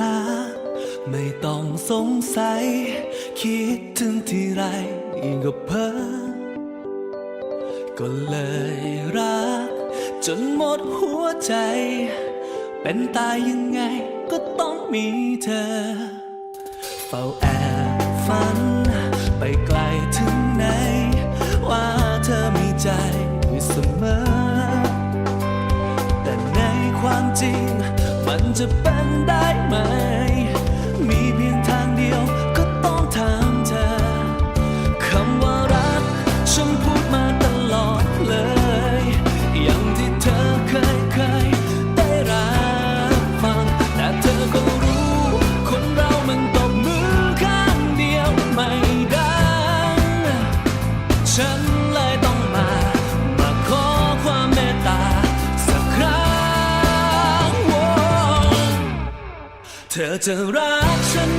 รัก ไม่ต้องสงสัย คิดถึงที่ไรก็เพ้อก็เลยรัก จนหมดหัวใจ เป็นตายยังไงก็ต้องมีเธอ เฝ้าแอบ มันจะเป็นได้ไหม มีเพียงทางเดียว เธอจะรักฉัน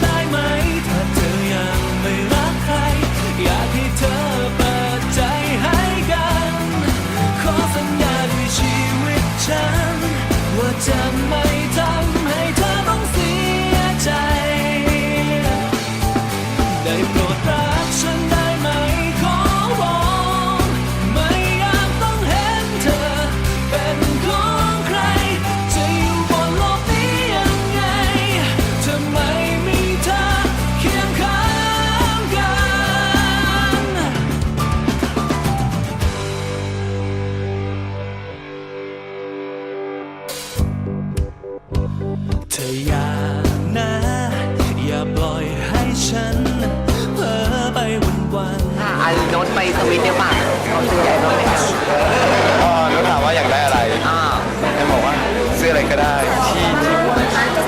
็ได้ที่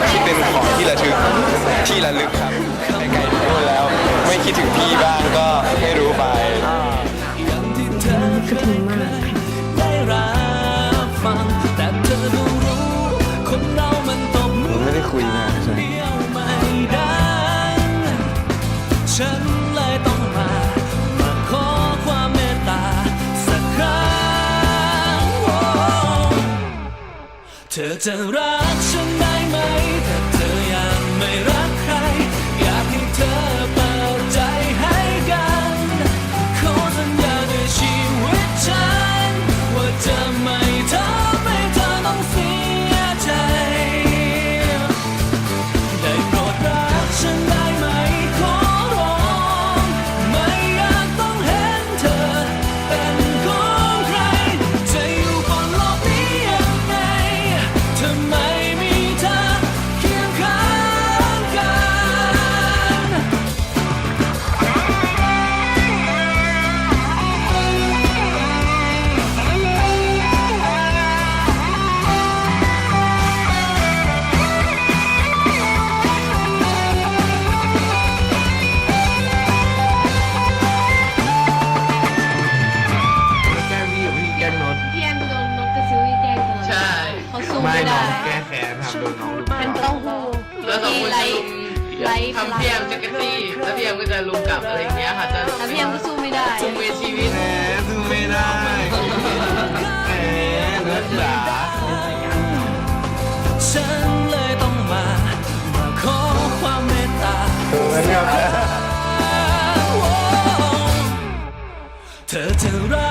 ที่เป็นของที่ระลึกที่ระลึกครับไกลๆพูดแล้ว ไม่คิดถึงพี่บ้างก็ให้รู้ไปคิดถึงมากค่ไม่ได้คุยนะ 되돌아 ทำเพียงจะกระตี้แล้วเพียงก็จะลุมกลับอะไรอย่างเงี้ยค่ะจะแต่พียงก็สู้ไม่ได้ สู้เวชีวิต แหมสู้ไม่ได้แหมนื้อาหนับ เธอจะรัก